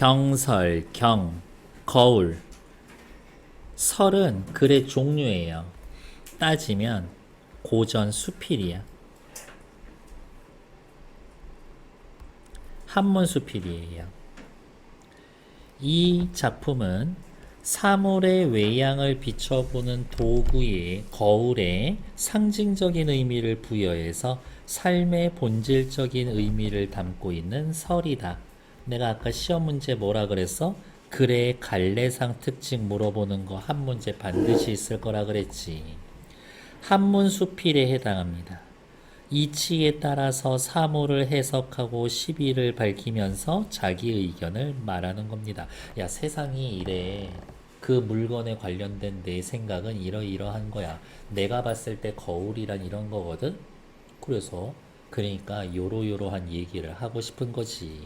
경설, 경, 거울. 설은 글의 종류예요. 따지면 고전 수필이야. 한문 수필이에요. 이 작품은 사물의 외양을 비춰보는 도구의 거울에 상징적인 의미를 부여해서 삶의 본질적인 의미를 담고 있는 설이다. 내가 아까 시험 문제 뭐라 그랬어? 글의 갈래상 특징 물어보는 거 한 문제 반드시 있을 거라 그랬지. 한문 수필에 해당합니다. 이치에 따라서 사물을 해석하고 시비를 밝히면서 자기 의견을 말하는 겁니다. 야, 세상이 이래. 그 물건에 관련된 내 생각은 이러이러한 거야. 내가 봤을 때 거울이란 이런 거거든? 그래서, 그러니까 요로요로한 얘기를 하고 싶은 거지.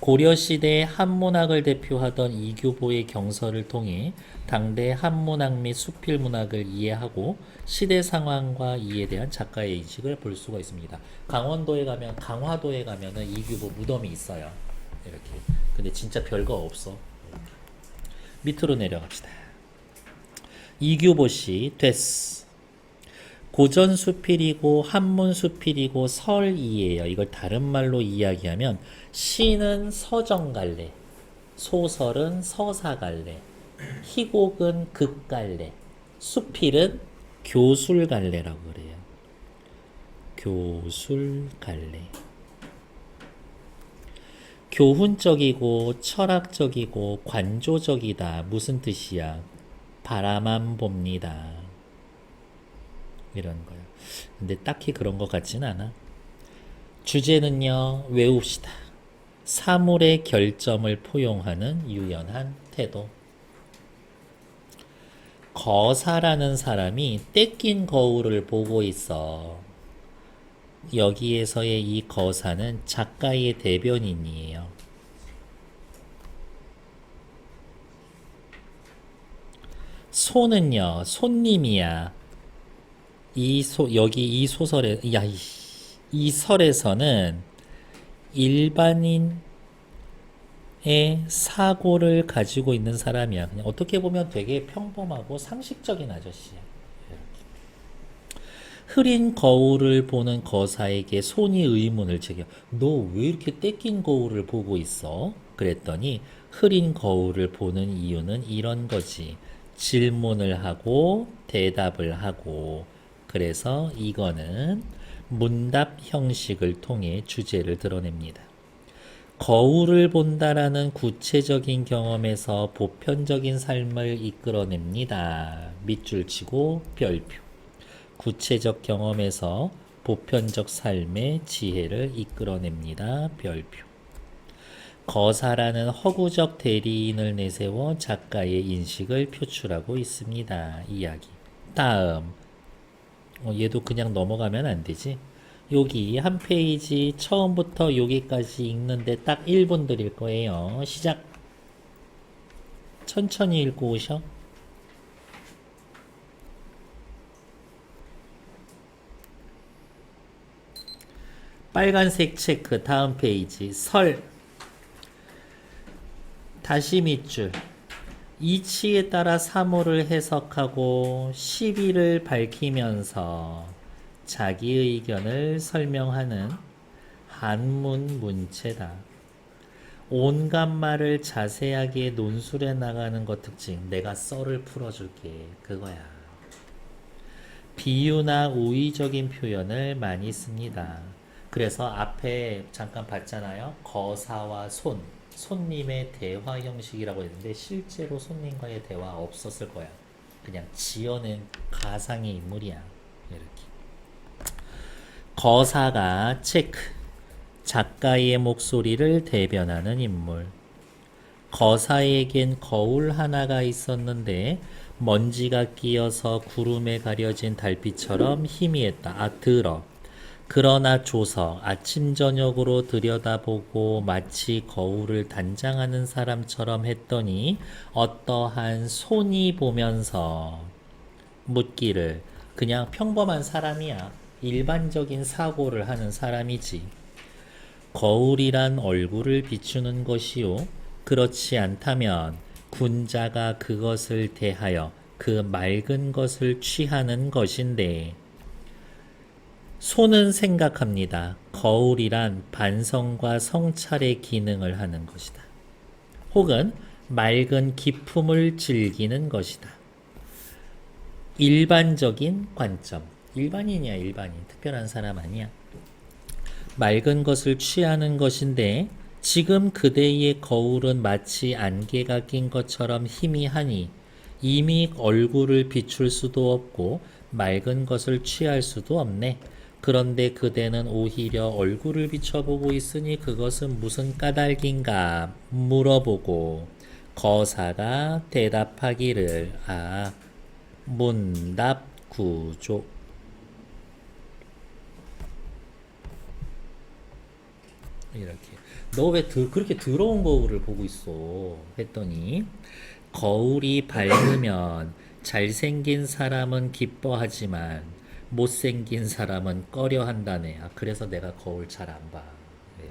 고려시대 한문학을 대표하던 이규보의 경서를 통해 당대 한문학 및 수필문학을 이해하고 시대 상황과 이에 대한 작가의 인식을 볼 수가 있습니다. 강원도에 가면 강화도에 가면은 이규보 무덤이 있어요. 이렇게. 근데 진짜 별거 없어. 밑으로 내려갑시다. 이규보 씨 됐어. 고전 수필이고 한문 수필이고 설이에요. 이걸 다른 말로 이야기하면 시는 서정갈래, 소설은 서사갈래, 희곡은 극갈래, 수필은 교술갈래라고 그래요. 교술갈래. 교훈적이고 철학적이고 관조적이다. 무슨 뜻이야? 바라만 봅니다. 이런 거요. 근데 딱히 그런 것 같진 않아. 주제는요, 외웁시다. 사물의 결점을 포용하는 유연한 태도. 거사라는 사람이 떼낀 거울을 보고 있어. 여기에서의 이 거사는 작가의 대변인이에요. 소는요, 손님이야. 이 소, 여기 이 소설에, 야, 이, 이 설에서는 일반인의 사고를 가지고 있는 사람이야. 그냥 어떻게 보면 되게 평범하고 상식적인 아저씨야. 흐린 거울을 보는 거사에게 손이 의문을 제겨. 너왜 이렇게 떼낀 거울을 보고 있어? 그랬더니 흐린 거울을 보는 이유는 이런 거지. 질문을 하고 대답을 하고 그래서 이거는 문답 형식을 통해 주제를 드러냅니다. 거울을 본다라는 구체적인 경험에서 보편적인 삶을 이끌어냅니다. 밑줄 치고 별표. 구체적 경험에서 보편적 삶의 지혜를 이끌어냅니다. 별표. 거사라는 허구적 대리인을 내세워 작가의 인식을 표출하고 있습니다. 이야기. 다음. 어, 얘도 그냥 넘어가면 안 되지. 여기 한 페이지 처음부터 여기까지 읽는데 딱 1분 드릴 거예요. 시작. 천천히 읽고 오셔. 빨간색 체크 다음 페이지 설 다시 밑줄 이치에 따라 사물을 해석하고 시비를 밝히면서 자기 의견을 설명하는 한문 문체다. 온갖 말을 자세하게 논술해 나가는 것 특징. 내가 썰을 풀어줄게. 그거야. 비유나 우의적인 표현을 많이 씁니다. 그래서 앞에 잠깐 봤잖아요. 거사와 손. 손님의 대화 형식이라고 했는데 실제로 손님과의 대화 없었을 거야. 그냥 지어낸 가상의 인물이야. 이렇게. 거사가 체크. 작가의 목소리를 대변하는 인물. 거사에겐 거울 하나가 있었는데 먼지가 끼어서 구름에 가려진 달빛처럼 희미했다. 아, 들어. 그러나 조서 아침 저녁으로 들여다보고 마치 거울을 단장하는 사람처럼 했더니 어떠한 손이 보면서 묻기를 그냥 평범한 사람이야. 일반적인 사고를 하는 사람이지. 거울이란 얼굴을 비추는 것이요. 그렇지 않다면 군자가 그것을 대하여 그 맑은 것을 취하는 것인데 손은 생각합니다. 거울이란 반성과 성찰의 기능을 하는 것이다. 혹은 맑은 기품을 즐기는 것이다. 일반적인 관점. 일반인이야, 일반인. 특별한 사람 아니야. 맑은 것을 취하는 것인데 지금 그대의 거울은 마치 안개가 낀 것처럼 희미하니 이미 얼굴을 비출 수도 없고 맑은 것을 취할 수도 없네. 그런데 그대는 오히려 얼굴을 비춰보고 있으니 그것은 무슨 까닭인가 물어보고 거사가 대답하기를 아 문답 구조. 이렇게. 너 왜 그렇게 더러운 거울을 보고 있어? 했더니 거울이 밝으면 잘생긴 사람은 기뻐하지만 못생긴 사람은 꺼려한다네. 아, 그래서 내가 거울 잘 안 봐. 예.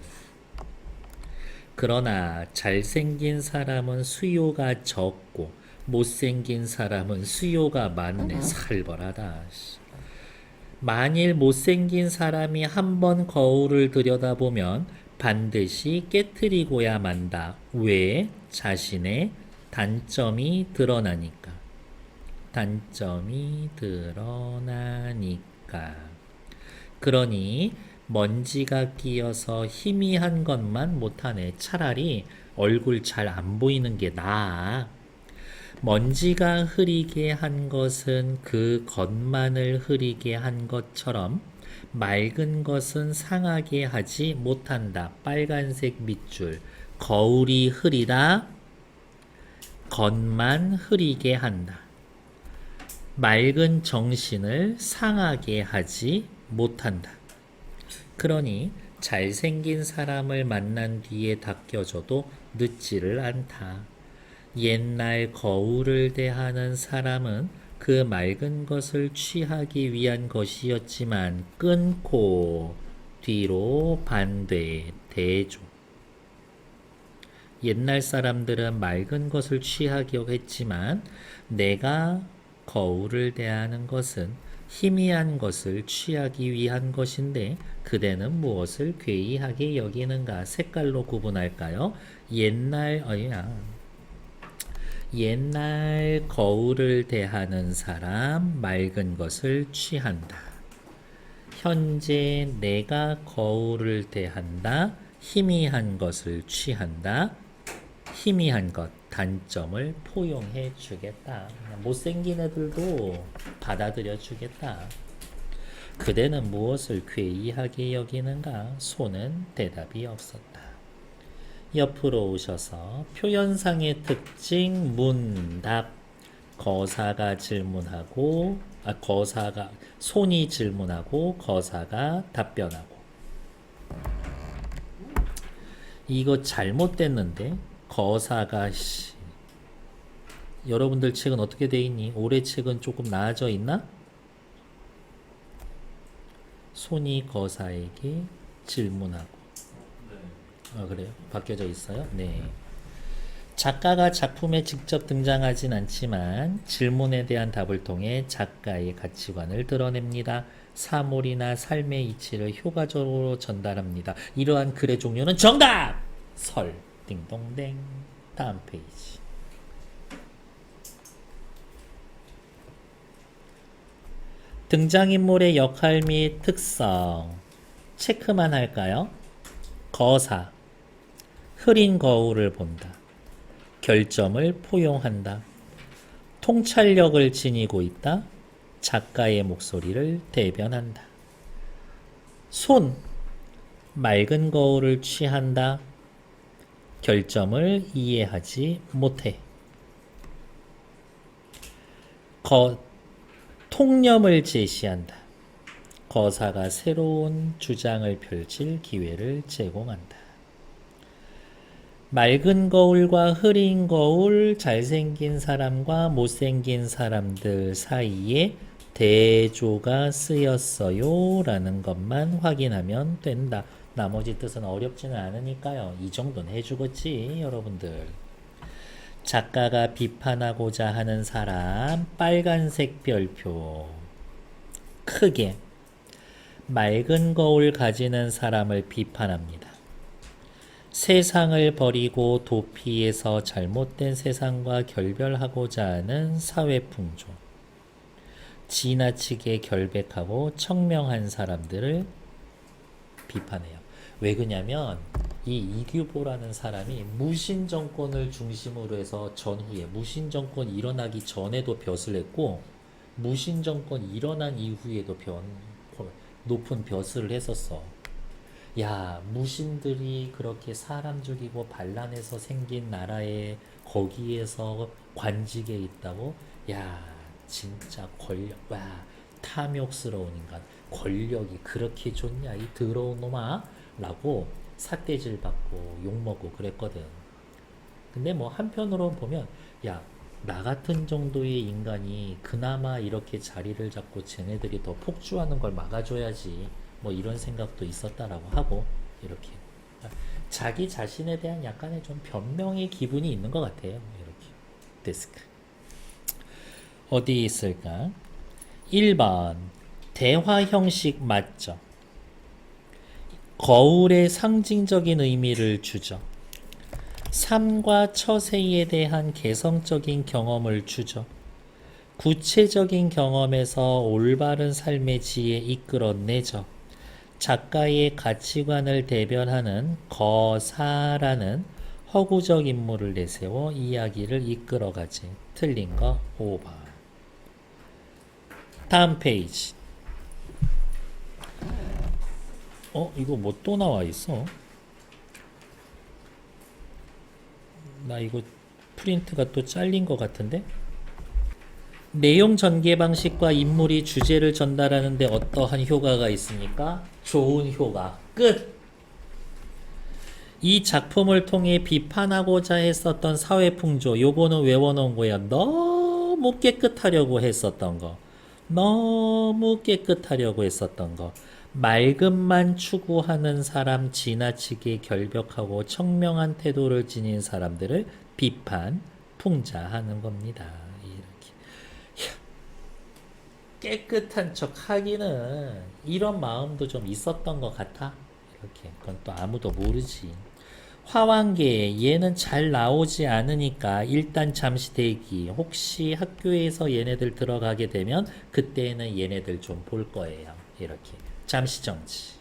그러나 잘생긴 사람은 수요가 적고 못생긴 사람은 수요가 많네. 살벌하다. 씨. 만일 못생긴 사람이 한 번 거울을 들여다보면 반드시 깨뜨리고야 만다. 왜? 자신의 단점이 드러나니까. 단점이 드러나니까. 그러니 먼지가 끼어서 희미한 것만 못하네. 차라리 얼굴 잘 안 보이는 게 나아. 먼지가 흐리게 한 것은 그 겉만을 흐리게 한 것처럼 맑은 것은 상하게 하지 못한다. 빨간색 밑줄. 거울이 흐리다. 겉만 흐리게 한다. 맑은 정신을 상하게 하지 못한다. 그러니 잘생긴 사람을 만난 뒤에 닦여줘도 늦지를 않다. 옛날 거울을 대하는 사람은 그 맑은 것을 취하기 위한 것이었지만 끊고 뒤로 반대 대조. 옛날 사람들은 맑은 것을 취하기로 했지만 내가 거울을 대하는 것은 희미한 것을 취하기 위한 것인데 그대는 무엇을 괴이하게 여기는가 색깔로 구분할까요? 옛날 어야 옛날 거울을 대하는 사람 맑은 것을 취한다. 현재 내가 거울을 대한다. 희미한 것을 취한다. 희미한 것, 단점을 포용해 주겠다. 못생긴 애들도 받아들여 주겠다. 그대는 무엇을 괴이하게 여기는가? 손은 대답이 없었다. 옆으로 오셔서 표현상의 특징 문 답 거사가 질문하고 아 거사가 손이 질문하고 거사가 답변하고 이거 잘못됐는데 거사가 씨 여러분들 책은 어떻게 돼 있니? 올해 책은 조금 나아져 있나? 손이 거사에게 질문하고 아 그래요? 바뀌어져 있어요? 네. 작가가 작품에 직접 등장하진 않지만 질문에 대한 답을 통해 작가의 가치관을 드러냅니다. 사물이나 삶의 이치를 효과적으로 전달합니다. 이러한 글의 종류는 정답! 설, 띵동댕. 다음 페이지. 등장인물의 역할 및 특성. 체크만 할까요? 거사. 흐린 거울을 본다. 결점을 포용한다. 통찰력을 지니고 있다. 작가의 목소리를 대변한다. 손. 맑은 거울을 취한다. 결점을 이해하지 못해. 거, 통념을 제시한다. 거사가 새로운 주장을 펼칠 기회를 제공한다. 맑은 거울과 흐린 거울, 잘생긴 사람과 못생긴 사람들 사이에 대조가 쓰였어요. 라는 것만 확인하면 된다. 나머지 뜻은 어렵지는 않으니까요. 이 정도는 해주겠지, 여러분들. 작가가 비판하고자 하는 사람, 빨간색 별표. 크게. 맑은 거울 가지는 사람을 비판합니다. 세상을 버리고 도피해서 잘못된 세상과 결별하고자 하는 사회풍조. 지나치게 결백하고 청명한 사람들을 비판해요. 왜 그러냐면 이 이규보라는 사람이 무신 정권을 중심으로 해서 전후에 무신 정권 일어나기 전에도 벼슬 했고 무신 정권 일어난 이후에도 변 높은 벼슬을 했었어. 야, 무신들이 그렇게 사람 죽이고 반란해서 생긴 나라에 거기에서 관직에 있다고? 야, 진짜 권력, 와, 탐욕스러운 인간. 권력이 그렇게 좋냐, 이 더러운 놈아? 라고 삿대질 받고 욕먹고 그랬거든. 근데 뭐 한편으로 보면, 야, 나 같은 정도의 인간이 그나마 이렇게 자리를 잡고 쟤네들이 더 폭주하는 걸 막아줘야지. 뭐 이런 생각도 있었다라고 하고 이렇게 자기 자신에 대한 약간의 좀 변명의 기분이 있는 것 같아요. 이렇게 데스크 어디 있을까? 1번 대화 형식 맞죠? 거울의 상징적인 의미를 주죠. 삶과 처세에 대한 개성적인 경험을 주죠. 구체적인 경험에서 올바른 삶의 지혜 이끌어내죠. 작가의 가치관을 대변하는 거사라는 허구적 인물을 내세워 이야기를 이끌어가지. 틀린 거 5번. 다음 페이지. 어, 이거 뭐 또 나와 있어? 나 이거 프린트가 또 잘린 것 같은데? 내용 전개 방식과 인물이 주제를 전달하는데 어떠한 효과가 있습니까? 좋은 효과. 끝! 이 작품을 통해 비판하고자 했었던 사회 풍조, 요거는 외워놓은 거야. 너무 깨끗하려고 했었던 거. 너무 깨끗하려고 했었던 거. 맑음만 추구하는 사람, 지나치게 결벽하고 청명한 태도를 지닌 사람들을 비판, 풍자하는 겁니다. 이렇게. 깨끗한 척 하기는 이런 마음도 좀 있었던 것 같아. 이렇게. 그건 또 아무도 모르지. 화왕계 얘는 잘 나오지 않으니까 일단 잠시 대기. 혹시 학교에서 얘네들 들어가게 되면 그때는 얘네들 좀 볼 거예요. 이렇게. 잠시 정지.